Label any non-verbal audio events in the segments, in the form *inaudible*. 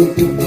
없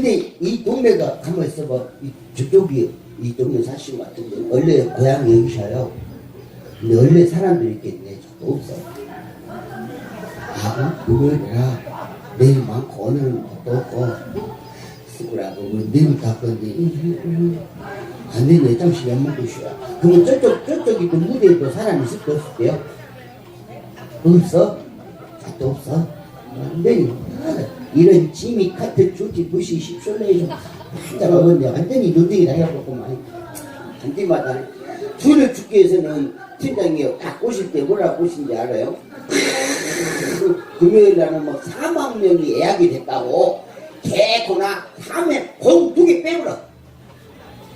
근데 이 동네가 가만 있어봐. 이 저쪽이 이 동네 사신 것 같은 데 원래 고향이 여기셔요. 근데 원래 사람들이 있겠네 저도 없어. 아 그거라 내일 많고 오늘은 것도 없고 쓰구라고 내일 다 건데 안 되네. 잠시 안 먹고 쉬어. 그러면 저쪽 저쪽이 또 무대에 또 사람이 있을 거 없을 때요. 없어? 아, 또 없어? 안 되니 이런 짐이 카트 주지 부시 십솔레이 좀 한잔 먹었는데? 완전히 눈덩이 다 해갖고만. 한 팀마다. 줄을 죽기 위해서는 팀장이 딱 꼬실 때 뭐라 꼬신지 알아요? 그 금요일 날은 뭐 4만 명이 예약이 됐다고. 개코나. 다음에 공두개 빼버려.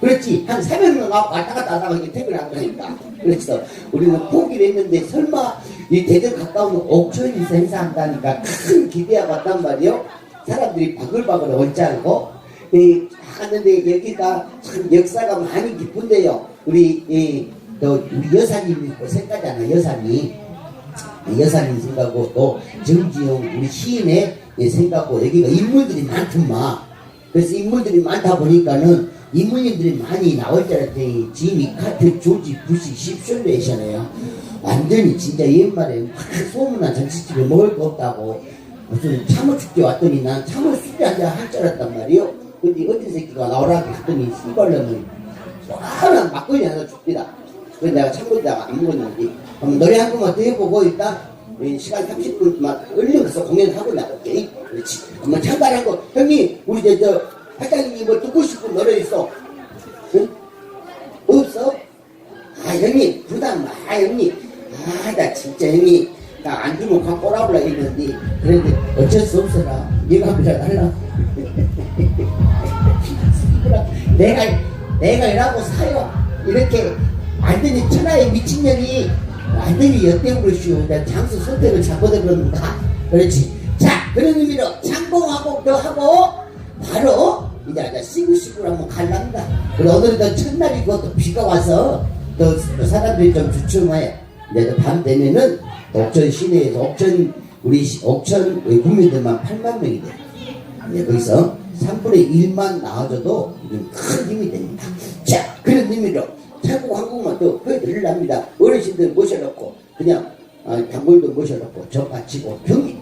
그렇지. 한 300명 나고 왔다 갔다 하다가 이게 퇴근한 거니까. 그래서 우리는 포기를 했는데 설마 이 대전 가까운 옥천에서 행사한다니까 큰 기대가 왔단 말이요. 사람들이 바글바글 옳지 않고 이 하는데 여기가 참 역사가 많이 깊은데요. 우리 이, 또 우리 여사님이 있고 생각하잖아 여사님 여사님 생각하고 또 정지용 우리 시인의 생각하고 여기가 인물들이 많더만. 그래서 인물들이 많다 보니까는 인물님들이 많이 나올 줄 알았더니 지미 카트 조지 부시 십쇼레이션이에요. 완전히 진짜 옛말에 막 소문난 잔치집에 먹을 거 없다고 무슨 참을 축제 왔더니 난 참을 숙제 한잔 할 줄 알았단 말이요. 근데 어떤 새끼가 나오라 했더니 씨발놈은 하나 막걸리 하나 줍니다. 그래서 내가 참고다가 안 먹었는데 그럼 노래 한 번만 더 해보고 이 시간 30분만 얼려서 공연하고 나갈게. 그렇지. 한번 거 형님 우리 저, 저 회장님이 뭐 듣고 싶은 노래 있어? 응? 없어? 아 형님 부담 마 형님. 아 나 진짜 형님 나 안 주면 확 꼬라보려 했는데. 그런데 어쩔 수 없어라. 네가 그래 달라. *laughs* 내가 내가 이라고 사요. 이렇게 완전히 천하의 미친년이 완전히 엿대부르시오. 내가 장수 선택을 잘못해 그런가? 그렇지? 자 그런 의미로 창공하고 또 하고 바로 이제 시구시구를 한번 갈랍니다 그리고 오늘은 또 첫날이고 또 비가 와서 또 사람들이 좀 주춤해 이제 또밤 되면은 또 옥천 시내에서 옥천 우리 시- 옥천 국민들만 8만 명이 돼 네, 거기서 3분의 1만 나와줘도 큰 힘이 됩니다. 자, 그런 의미로 태국 한국만 또 보여드리랍니다. 어르신들 모셔놓고 그냥 아, 단골도 모셔놓고 저 바치고 경기.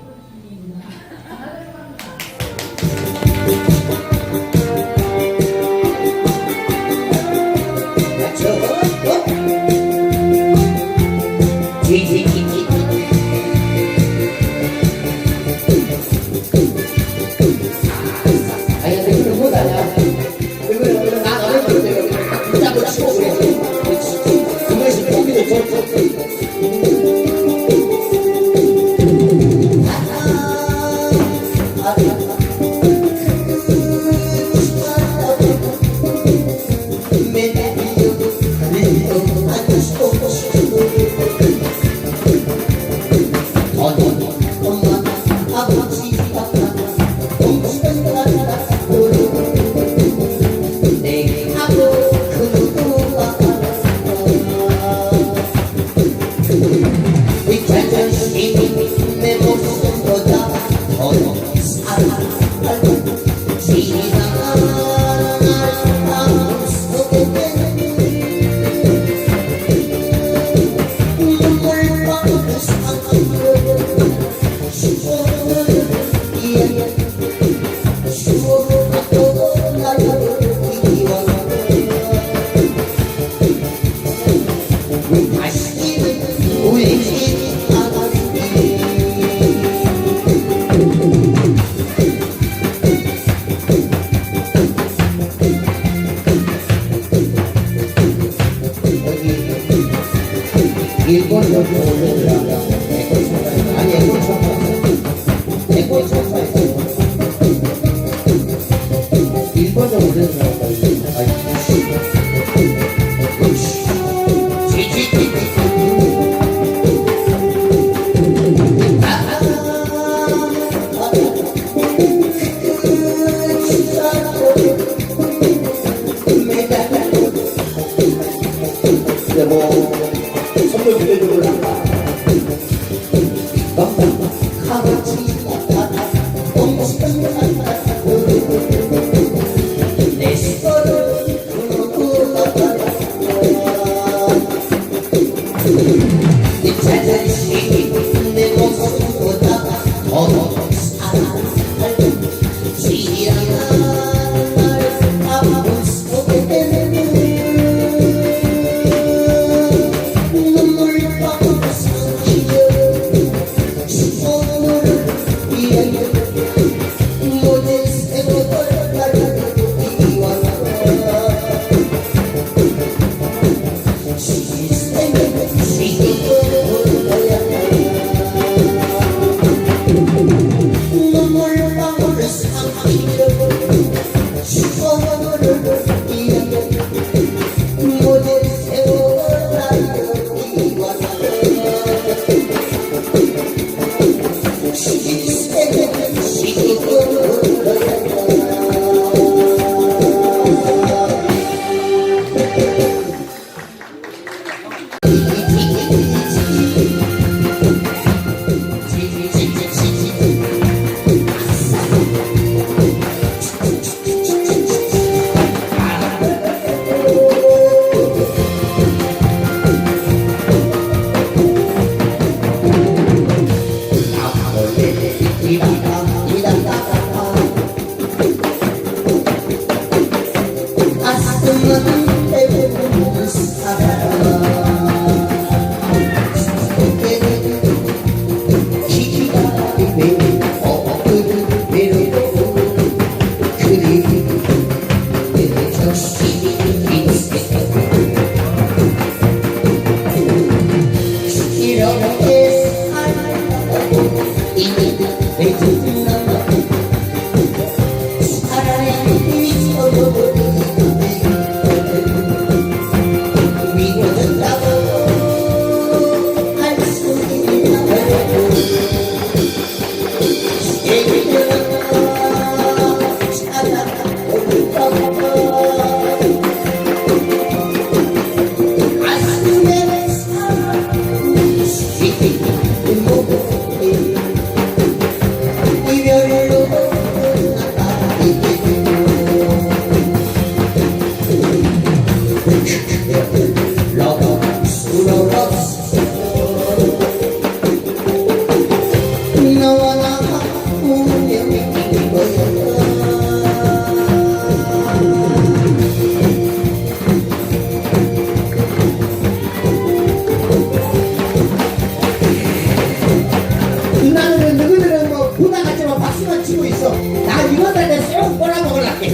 박수만 치고 있어. 나 이번 달에 쏙 몰아 먹을라게.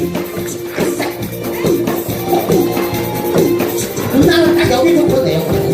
누나는 딱 여기 놓고 내요.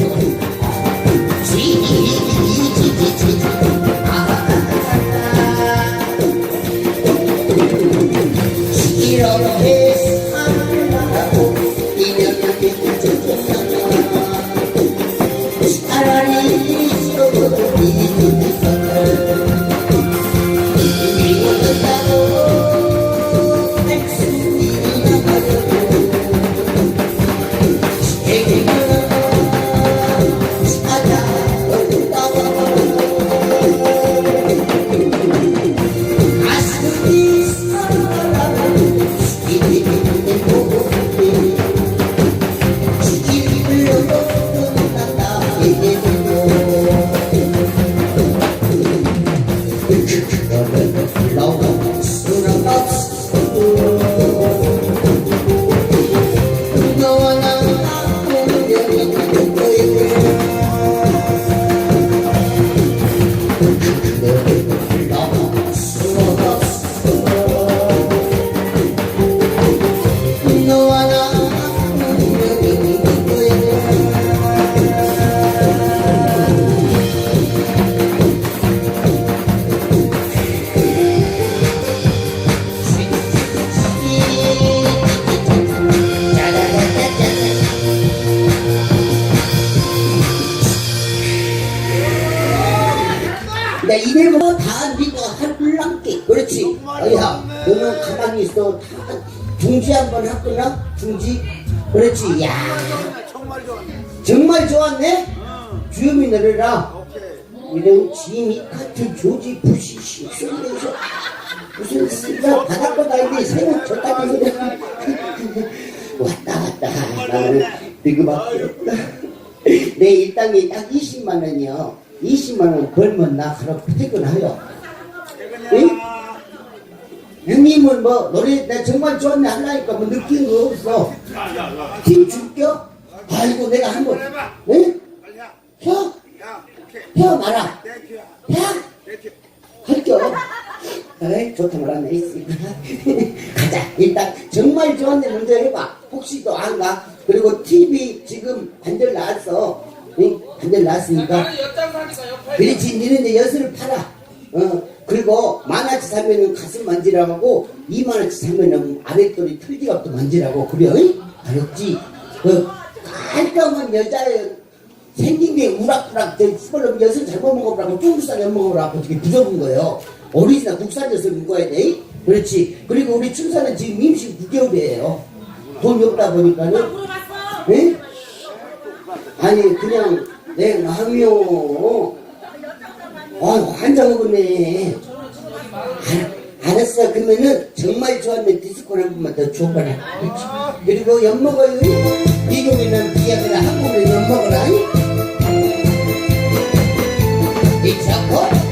그렇지 어야. 너는 가만히 있어. 다 중지 한번 했구나 중지? 그렇지. 야. 정말 좋았네. 정말 좋았네 노래라. 오케이. 이런 지미 같은 조지 부시 식순대에서 무슨 씨가 바닷가 다니는데 새우 졌다는 소리 *laughs* 왔다 갔다. 나는 비그밖에 없다. 내 일당이 딱 20만 원이요. 20만 원 벌면 나 하루 퇴근하여. 퇴 형님은 뭐 노래 나 정말 좋았네 하려니까 뭐 느낀 거 없어 힘 줄겨? 아이고 내가 한번 네? 혀? 야. 오케이. 혀 말아? 땡큐. 할겨 에이 좋다 말하네 *laughs* 가자 일단 정말 좋았네 먼저 해봐 혹시 또안 가? 그리고 TV 지금 반절 나왔어 응? 반절 나왔으니까 그렇지 니는 이제 엿을 팔아 어 그리고 만원치 사면은 가슴 만지라고 2만원치 사면은 아랫돌이 틀지갑도 만지라고 그래 응? 알았지? 그 깔끔한 여자의 생긴 게 우락부락 저 시벌로 엿을 잘못 먹어보라고 중국산 엿 먹어보라고 어떻게 부족한 거예요. 오리지널 국산 엿을 먹어야 돼 그렇지. 그리고 우리 춘사는 지금 임신 9개월이에요. 돈이 없다 보니까는. 응? 아니 그냥 내 마음이요 아 환장 먹었네. 알- 알았어. 그러면은 정말 좋아하는 디스코 한 번만 더 줘봐라. 그렇지. 그리고 엿 먹어요. 미국에는 비약이라 한국에는 엿 먹어라. 이자 어?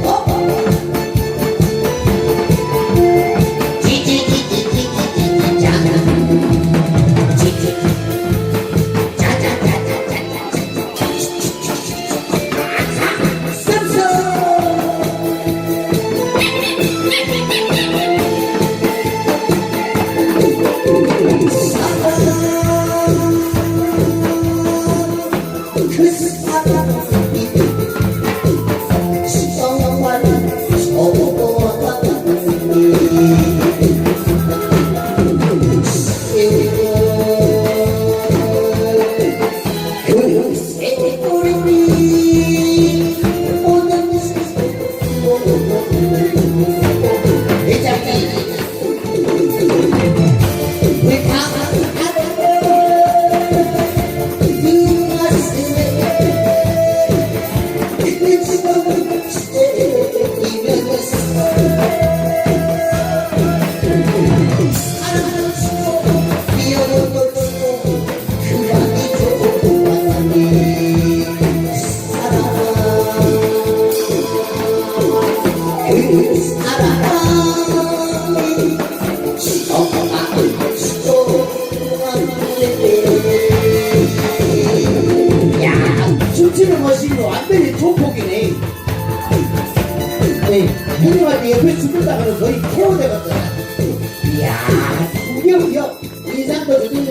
이야, 구경이요.